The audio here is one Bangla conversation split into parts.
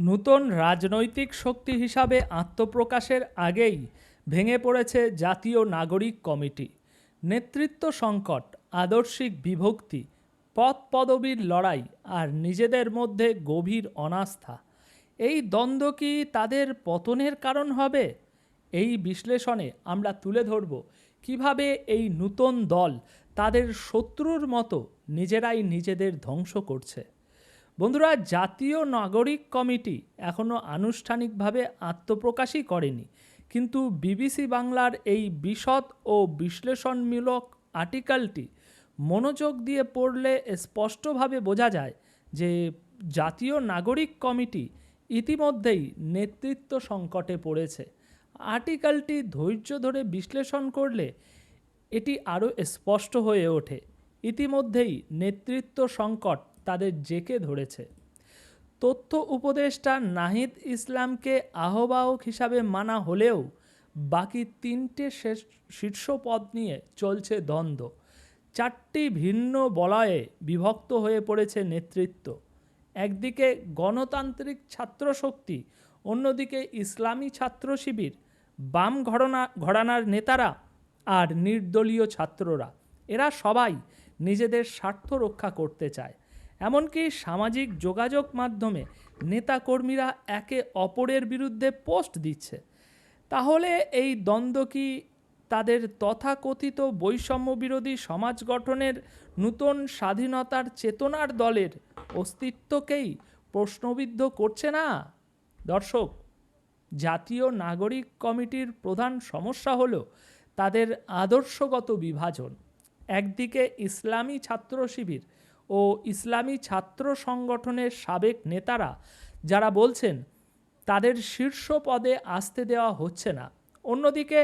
নূতন রাজনৈতিক শক্তি হিসাবে আত্মপ্রকাশের আগেই ভেঙে পড়েছে জাতীয় নাগরিক কমিটি। নেতৃত্ব সংকট, আদর্শিক বিভক্তি পদ পদবীর লড়াই আর নিজেদের মধ্যে গভীর অনাস্থা। এই দ্বন্দ্ব কি তাদের পতনের কারণ হবে? এই বিশ্লেষণে আমরা তুলে ধরব কীভাবে এই নূতন দল তাদের শত্রুর মতো নিজেরাই নিজেদের ধ্বংস করছে। বন্ধুরা, জাতীয় নাগরিক কমিটি এখনও আনুষ্ঠানিকভাবে আত্মপ্রকাশই করেনি। কিন্তু বিবিসি বাংলার এই বিশদ ও বিশ্লেষণমূলক আর্টিকেলটি মনোযোগ দিয়ে পড়লে স্পষ্টভাবে বোঝা যায় যে জাতীয় নাগরিক কমিটি ইতিমধ্যেই নেতৃত্ব সংকটে পড়েছে। আর্টিকেলটি ধৈর্য ধরে বিশ্লেষণ করলে এটি আরও স্পষ্ট হয়ে ওঠে। ইতিমধ্যেই নেতৃত্ব সংকট তাদের জেকে ধরেছে। তথ্য উপদেষ্টা নাহিদ ইসলামকে আহ্বায়ক হিসাবে মানা হলেও বাকি তিনটে শীর্ষ পদ নিয়ে চলছে দ্বন্দ্ব। চারটি ভিন্ন বলয়ে বিভক্ত হয়ে পড়েছে নেতৃত্ব। একদিকে গণতান্ত্রিক ছাত্র শক্তি অন্যদিকে ইসলামী ছাত্র শিবির বাম ঘটনা, ঘরানার নেতারা আর নির্দলীয় ছাত্ররা। এরা সবাই নিজেদের স্বার্থ রক্ষা করতে চায়। এমনকি সামাজিক যোগাযোগ মাধ্যমে নেতাকর্মীরা একে অপরের বিরুদ্ধে পোস্ট দিচ্ছে। তাহলে এই দ্বন্দ্ব কি তাদের তথাকথিত বৈষম্য বিরোধী সমাজ গঠনের নূতন স্বাধীনতার চেতনার দলের অস্তিত্বকেই প্রশ্নবিদ্ধ করছে না? দর্শক, জাতীয় নাগরিক কমিটির প্রধান সমস্যা হল তাদের আদর্শগত বিভাজন। একদিকে ইসলামী ছাত্র শিবির ও ইসলামী ছাত্র সংগঠনের সাবেক নেতারা যারা বলছেন, তাদের শীর্ষ পদে আসতে দেওয়া হচ্ছে না। অন্যদিকে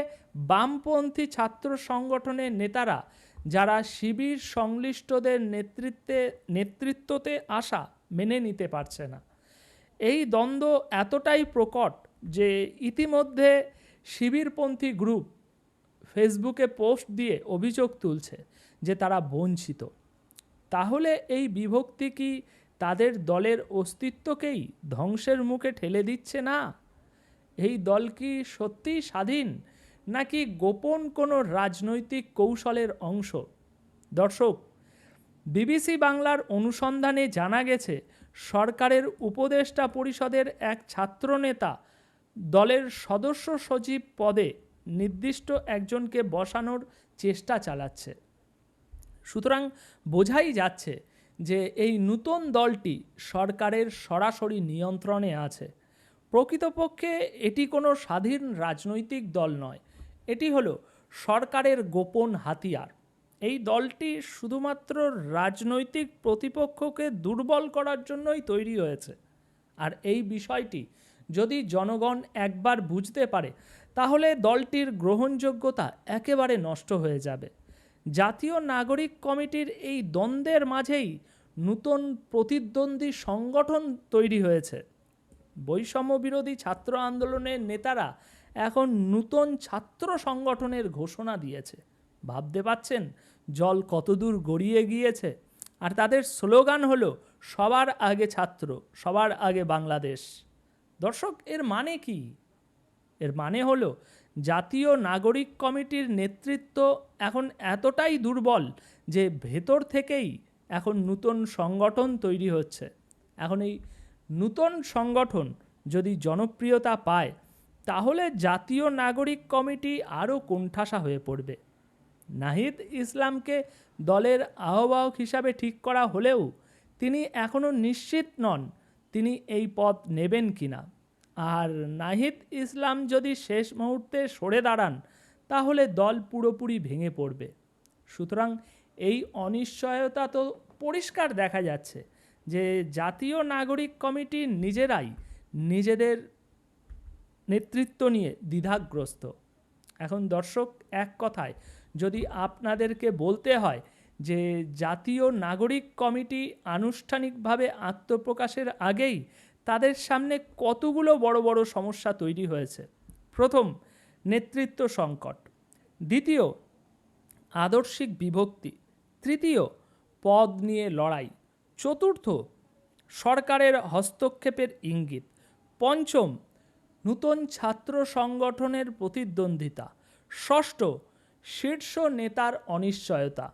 বামপন্থী ছাত্র সংগঠনের নেতারা যারা শিবির সংশ্লিষ্টদের নেতৃত্বে, নেতৃত্বতে আসা মেনে নিতে পারছে না। এই দ্বন্দ্ব এতটাই প্রকট যে ইতিমধ্যে শিবিরপন্থী গ্রুপ ফেসবুকে পোস্ট দিয়ে অভিযোগ তুলছে যে তারা বঞ্চিত। তাহলে এই বিভক্তি কি তাদের দলের অস্তিত্বকেই ধ্বংসের মুখে ঠেলে দিচ্ছে না? এই দল কি সত্যিই স্বাধীন, নাকি গোপন কোনো রাজনৈতিক কৌশলের অংশ? দর্শক, বিবিসি বাংলার অনুসন্ধানে জানা গেছে, সরকারের উপদেষ্টা পরিষদের এক ছাত্রনেতা দলের সদস্য সচিব পদে নির্দিষ্ট একজনকে বসানোর চেষ্টা চালাচ্ছে। সুতরাং বোঝাই যাচ্ছে যে এই নূতন দলটি সরকারের সরাসরি নিয়ন্ত্রণে আছে। প্রকৃতপক্ষে এটি কোনো স্বাধীন রাজনৈতিক দল নয়। এটি হলো সরকারের গোপন হাতিয়ার। এই দলটি শুধুমাত্র রাজনৈতিক প্রতিপক্ষকে দুর্বল করার জন্যই তৈরি হয়েছে। আর এই বিষয়টি যদি জনগণ একবার বুঝতে পারে, তাহলে দলটির গ্রহণযোগ্যতা একেবারে নষ্ট হয়ে যাবে। জাতীয় নাগরিক কমিটির এই দ্বন্দ্বের মাঝেই নূতন প্রতিদ্বন্দ্বী সংগঠন তৈরি হয়েছে। বৈষম্য বিরোধী ছাত্র আন্দোলনের নেতারা এখন নূতন ছাত্র সংগঠনের ঘোষণা দিয়েছে। ভাবতে পাচ্ছেন, জল কতদূর গড়িয়ে গিয়েছে? আর তাদের স্লোগান হলো, সবার আগে ছাত্র, সবার আগে বাংলাদেশ। দর্শক, এর মানে কি? এর মানে হলো জাতীয় নাগরিক কমিটির নেতৃত্ব এখন এতটাই দুর্বল যে ভেতর থেকেই এখন নূতন সংগঠন তৈরি হচ্ছে। এখন এই নূতন সংগঠন যদি জনপ্রিয়তা পায়, তাহলে জাতীয় নাগরিক কমিটি আরও কোণঠাসা হয়ে পড়বে। নাহিদ ইসলামকে দলের আহ্বায়ক হিসাবে ঠিক করা হলেও তিনি এখনও নিশ্চিত নন তিনি এই পদ নেবেন কিনা। আর নাহিদ ইসলাম যদি শেষ মুহূর্তে সরে দাঁড়ান, তাহলে দল পুরোপুরি ভেঙে পড়বে। সুতরাং এই অনিশ্চয়তা তো পরিষ্কার দেখা যাচ্ছে যে জাতীয় নাগরিক কমিটি নিজেরাই নিজেদের নেতৃত্ব নিয়ে দ্বিধাগ্রস্ত। এখন দর্শক, এক কথায়, যদি আপনাদেরকে বলতে হয় যে জাতীয় নাগরিক কমিটি আনুষ্ঠানিকভাবে আত্মপ্রকাশের আগেই তাদের সামনে কতগুলো বড় বড় সমস্যা তৈরি হয়েছে? প্রথম, নেতৃত্ব সংকট। দ্বিতীয়, আদর্শিক বিভক্তি। তৃতীয়, পদ নিয়ে লড়াই। চতুর্থ, সরকারের হস্তক্ষেপের ইঙ্গিত। পঞ্চম, নূতন ছাত্র সংগঠনের প্রতিদ্বন্দ্বিতা। ষষ্ঠ, শীর্ষ নেতার অনিশ্চয়তা।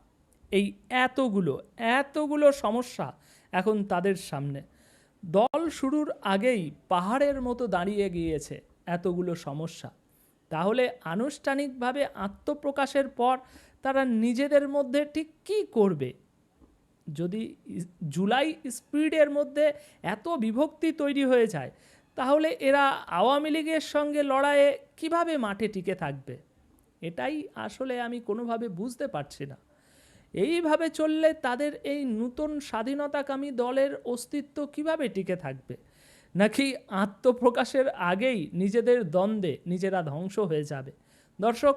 এই এতগুলো এতগুলো সমস্যা এখন তাদের সামনে। দল শুরুর আগেই পাহাড়ের মতো দাঁড়িয়ে গিয়েছে এতগুলো সমস্যা। তাহলে আনুষ্ঠানিকভাবে আত্মপ্রকাশের পর তারা নিজেদের মধ্যে ঠিক কী করবে? যদি জুলাই স্পিডের মধ্যে এত বিভক্তি তৈরি হয়ে যায়, তাহলে এরা আওয়ামী লীগের সঙ্গে লড়াইয়ে কীভাবে মাঠে টিকে থাকবে? এটাই আসলে আমি কোনোভাবে বুঝতে পারছি না। এইভাবে চললে তাদের এই নূতন স্বাধীনতাকামী দলের অস্তিত্ব কীভাবে টিকে থাকবে? নাকি আত্মপ্রকাশের আগেই নিজেদের দ্বন্দ্বে নিজেরা ধ্বংস হয়ে যাবে? দর্শক,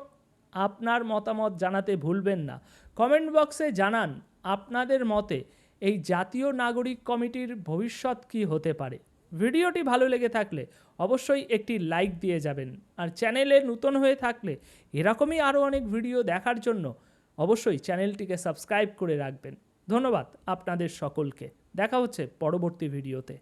আপনার মতামত জানাতে ভুলবেন না। কমেন্ট বক্সে জানান, আপনাদের মতে এই জাতীয় নাগরিক কমিটির ভবিষ্যৎ কী হতে পারে? ভিডিওটি ভালো লেগে থাকলে অবশ্যই একটি লাইক দিয়ে যাবেন। আর চ্যানেলে নতুন হয়ে থাকলে এরকমই আরও অনেক ভিডিও দেখার জন্য অবশ্যই চ্যানেলটিকে সাবস্ক্রাইব করে রাখবেন। ধন্যবাদ আপনাদের সকলকে। দেখা হচ্ছে পরবর্তী ভিডিওতে।